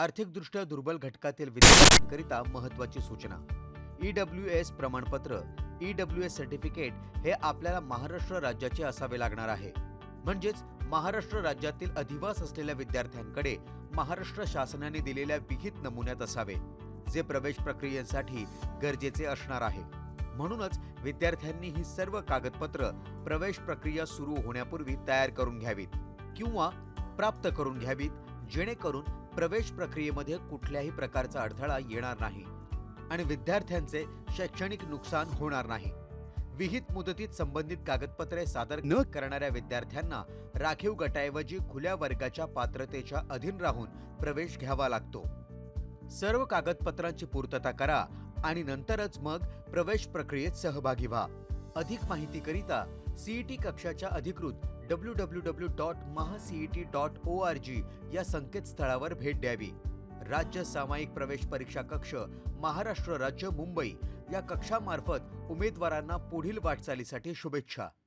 आर्थिकदृष्ट्या दुर्बल घटकातील विद्यार्थ्यांकरिता महत्वाची सूचना. ई डब्ल्यू एस प्रमाणपत्र ई डब्ल्यू एस सर्टिफिकेट हे आपल्याला महाराष्ट्र राज्याचे असावे लागणार आहे. म्हणजेच महाराष्ट्र राज्यातील अधिवास असलेल्या विद्यार्थ्यांकडे महाराष्ट्र शासनाने दिलेल्या विहित नमुन्यात असावे जे प्रवेश प्रक्रियेसाठी गरजेचे असणार आहे. म्हणूनच विद्यार्थ्यांनी ही सर्व कागदपत्र प्रवेश प्रक्रिया सुरू होण्यापूर्वी तयार करून घ्यावीत किंवा प्राप्त करून घ्यावीत जेणेकरून प्रवेश प्रक्रियेमध्ये कुठल्याही प्रकारचा अडथळा येणार नाही आणि विद्यार्थ्यांचे शैक्षणिक नुकसान होणार नाही. विहित मुदतीत संबंधित कागदपत्रे सादर न करणाऱ्या विद्यार्थ्यांना राखीव गटाऐवजी खुल्या वर्गाच्या पात्रतेच्या अधीन राहून प्रवेश घ्यावा लागतो. सर्व कागदपत्रांची पूर्तता करा आणि नंतरच मग प्रवेश प्रक्रियेत सहभागी व्हा. अधिक माहितीकरिता सीईटी कक्षाच्या अधिकृत W W W dot mahacet dot O R G या संकेतस्थळावर भेट द्यावी. राज्य सामायिक प्रवेश परीक्षा कक्ष महाराष्ट्र राज्य मुंबई या कक्षामार्फत उमेदवारांना पुढील वाटचालीसाठी शुभेच्छा.